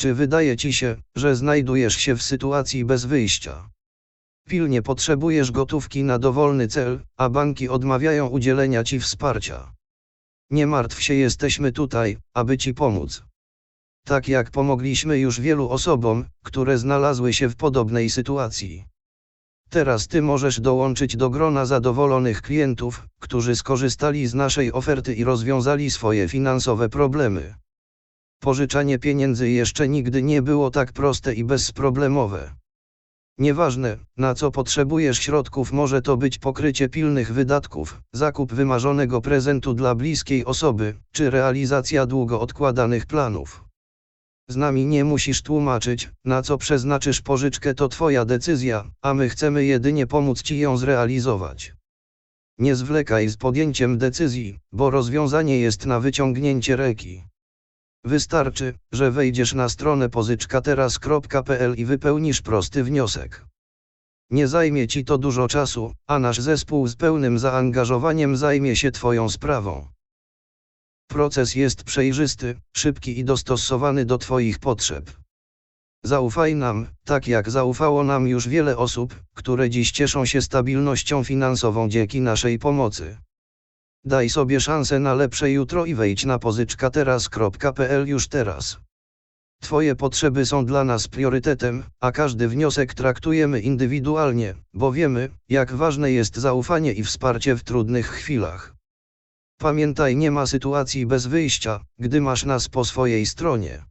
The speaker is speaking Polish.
Czy wydaje ci się, że znajdujesz się w sytuacji bez wyjścia? Pilnie potrzebujesz gotówki na dowolny cel, a banki odmawiają udzielenia ci wsparcia. Nie martw się, jesteśmy tutaj, aby ci pomóc. Tak jak pomogliśmy już wielu osobom, które znalazły się w podobnej sytuacji. Teraz ty możesz dołączyć do grona zadowolonych klientów, którzy skorzystali z naszej oferty i rozwiązali swoje finansowe problemy. Pożyczanie pieniędzy jeszcze nigdy nie było tak proste i bezproblemowe. Nieważne, na co potrzebujesz środków, może to być pokrycie pilnych wydatków, zakup wymarzonego prezentu dla bliskiej osoby, czy realizacja długo odkładanych planów. Z nami nie musisz tłumaczyć, na co przeznaczysz pożyczkę, to Twoja decyzja, a my chcemy jedynie pomóc Ci ją zrealizować. Nie zwlekaj z podjęciem decyzji, bo rozwiązanie jest na wyciągnięcie ręki. Wystarczy, że wejdziesz na stronę pożyczkateraz.pl i wypełnisz prosty wniosek. Nie zajmie ci to dużo czasu, a nasz zespół z pełnym zaangażowaniem zajmie się Twoją sprawą. Proces jest przejrzysty, szybki i dostosowany do Twoich potrzeb. Zaufaj nam, tak jak zaufało nam już wiele osób, które dziś cieszą się stabilnością finansową dzięki naszej pomocy. Daj sobie szansę na lepsze jutro i wejdź na pożyczkateraz.pl już teraz. Twoje potrzeby są dla nas priorytetem, a każdy wniosek traktujemy indywidualnie, bo wiemy, jak ważne jest zaufanie i wsparcie w trudnych chwilach. Pamiętaj, nie ma sytuacji bez wyjścia, gdy masz nas po swojej stronie.